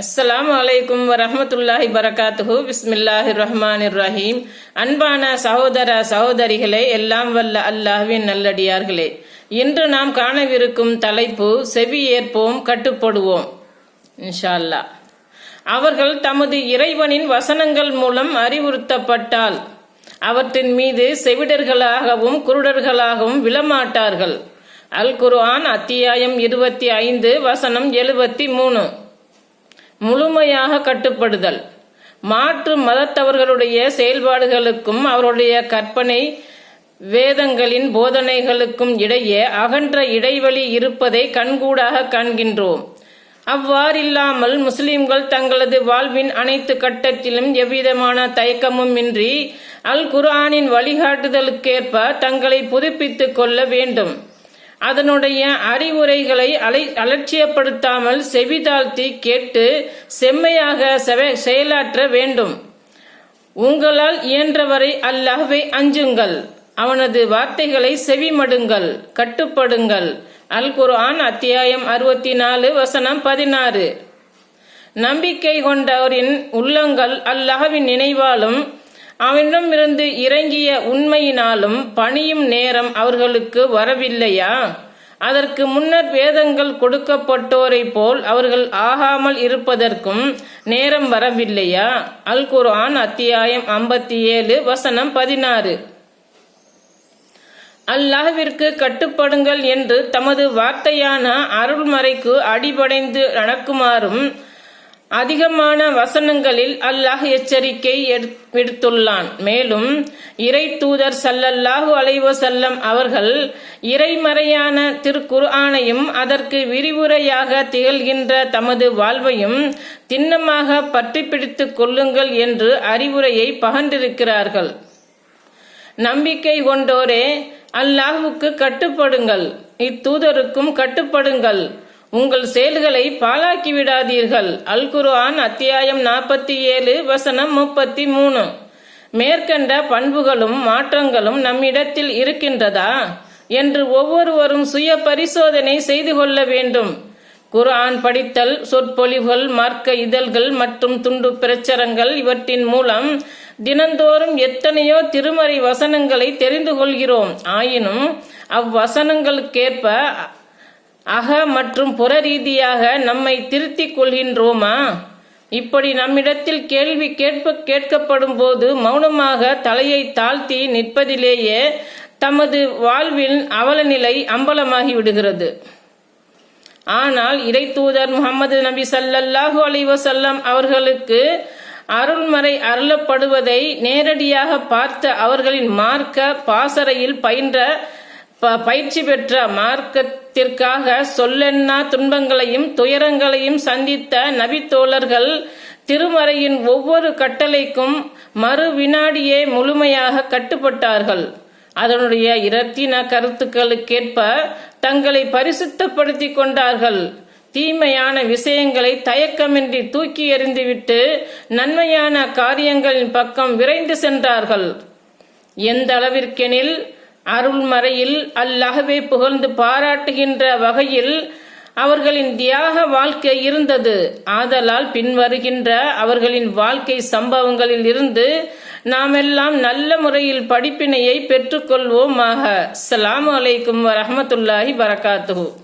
அஸ்ஸலாமு வலைக்கும் வரமத்துல்லாஹி பரகாத்துஹு. பிஸ்மில்லாஹி ரஹ்மான் ரஹீம் அன்பான சகோதர சகோதரிகளே எல்லாம் வல்ல அல்லாஹ்வின் நல்லடியார்களே. இன்று நாம் காணவிருக்கும் தலைப்பு செவி ஏற்போம் கட்டுப்படுவோம். இன்ஷா அல்லாஹ் அவர்கள் தமது இறைவனின் வசனங்கள் மூலம் அறிவுறுத்தப்பட்டால் அவற்றின் மீது செவிடர்களாகவும் குருடர்களாகவும் விழமாட்டார்கள். அல் குர்ஆன் அத்தியாயம் இருபத்தி ஐந்து வசனம் எழுபத்தி மூணு. முழுமையாக கட்டுப்படுதல். மாற்று மதத்தவர்களுடைய செயல்பாடுகளுக்கும் அவருடைய கற்பனை வேதங்களின் போதனைகளுக்கும் இடையே அகன்ற இடைவெளி இருப்பதை கண்கூடாக காண்கின்றோம். அவ்வாறில்லாமல் முஸ்லிம்கள் தங்களது வாழ்வின் அனைத்து கட்டத்திலும் எவ்விதமான தயக்கமும் இன்றி அல் குர்ஆனின் வழிகாட்டுதலுக்கேற்ப தங்களை புதுப்பித்துக் கொள்ள வேண்டும். அதனுடைய அறிவுரைகளை அலை அலட்சியப்படுத்தாமல் செவிதாழ்த்தி கேட்டு செம்மையாக செவ- செயலாற்ற வேண்டும். உங்களால் இயன்றவரை அல்லாஹ்வை அஞ்சுங்கள். அவனது வார்த்தைகளை செவிமடுங்கள் கட்டுப்படுங்கள். அல் குர்ஆன் அத்தியாயம் அறுபத்தி நாலு வசனம் பதினாறு. நம்பிக்கை கொண்டவரின் உள்ளங்கள் அல்லாஹ்வின் நினைவாலும் அவனிடமிருந்து இறங்கிய உண்மையினாலும் பணியும் நேரம் அவர்களுக்கு வரவில்லையா? அதற்கு முன்னர் வேதங்கள் கொடுக்கப்பட்டோரை போல் அவர்கள் ஆகாமல் இருப்பதற்கும் நேரம் வரவில்லையா? அல் குர்ஆன் அத்தியாயம் ஐம்பத்தி ஏழு வசனம் பதினாறு. அல்லாஹ்விற்கு கட்டுப்படுங்கள் என்று தமது வார்த்தையான அருள்மறைக்கு அடிபடைந்து நடக்குமாறும் அதிகமான வசனங்களில் அல்லாஹ் எச்சரிக்கை விடுத்துள்ளான். மேலும் இறை தூதர் சல்லல்லாஹு அலைவ செல்லம் அவர்கள் இறைமறையான திருக்குர்ஆனையும் அதற்கு விரிவுரையாக திகழ்கின்ற தமது வாழ்வையும் திண்ணமாக பற்றி பிடித்துக் கொள்ளுங்கள் என்று அறிவுரையை பகர்ந்திருக்கிறார்கள். நம்பிக்கை கொண்டோரே அல்லாஹுக்கு கட்டுப்படுங்கள். இத்தூதருக்கும் கட்டுப்படுங்கள். உங்கள் செயல்களை பாழாக்கி விடாதீர்கள். அல் குர்ஆன் அத்தியாயம் நாற்பத்தி ஏழு வசனம் முப்பத்தி மூணு. மேற்கண்ட பண்புகளும் மாற்றங்களும் நம்மிடத்தில் இருக்கின்றதா? என்று ஒவ்வொருவரும் சுய பரிசோதனை செய்து கொள்ள வேண்டும். குர்ஆன் படித்தல் சொற்பொழிவுகள் மார்க்க இதழ்கள் மற்றும் துண்டு பிரச்சரங்கள் இவற்றின் மூலம் தினந்தோறும் எத்தனையோ திருமறை வசனங்களை தெரிந்து கொள்கிறோம். ஆயினும் அவ்வசனங்களுக்கேற்ப அக மற்றும் புற ரீதியாக நம்மை திருத்திக் கொள்கின்றோமா? இப்படி நம்மிடத்தில் கேள்வி கேட்ப கேட்கப்படும் போது மௌனமாக தலையை தாழ்த்தி நிற்பதிலேயே தமது வாழ்வின் அவலநிலை அம்பலமாகி விடுகிறது. ஆனால் இறைத்தூதர் முகமது நபி ஸல்லல்லாஹு அலைஹி அவர்களுக்கு அருள்மறை அருளப்படுவதை நேரடியாக பார்த்த அவர்களின் மார்க்க பாசறையில் பயின்ற பயிற்சி பெற்ற மார்க்கத்திற்காக சொல்லென்னா துன்பங்களையும் துயரங்களையும் சந்தித்த நபித்தோழர்கள் திருமறையின் ஒவ்வொரு கட்டளைக்கும் மறு வினாடியே முழுமையாக கட்டுப்பட்டார்கள். அதனுடைய இரத்தின கருத்துக்களுக்கேற்ப தங்களை பரிசுத்தப்படுத்திக் கொண்டார்கள். தீமையான விஷயங்களை தயக்கமின்றி தூக்கி எறிந்துவிட்டு நன்மையான காரியங்களின் பக்கம் விரைந்து சென்றார்கள். எந்த அளவிற்கெனில் அருள்மறையில் அல்லகவே புகழ்ந்து பாராட்டுகின்ற வகையில் அவர்களின் தியாக வாழ்க்கை இருந்தது. ஆதலால் பின்வருகின்ற அவர்களின் வாழ்க்கை சம்பவங்களில் இருந்து நாமெல்லாம் நல்ல முறையில் படிப்பினையை பெற்றுக்கொள்வோமாக. அஸ்ஸலாமு அலைக்கும் வரமத்துல்லாஹி வரகாத்து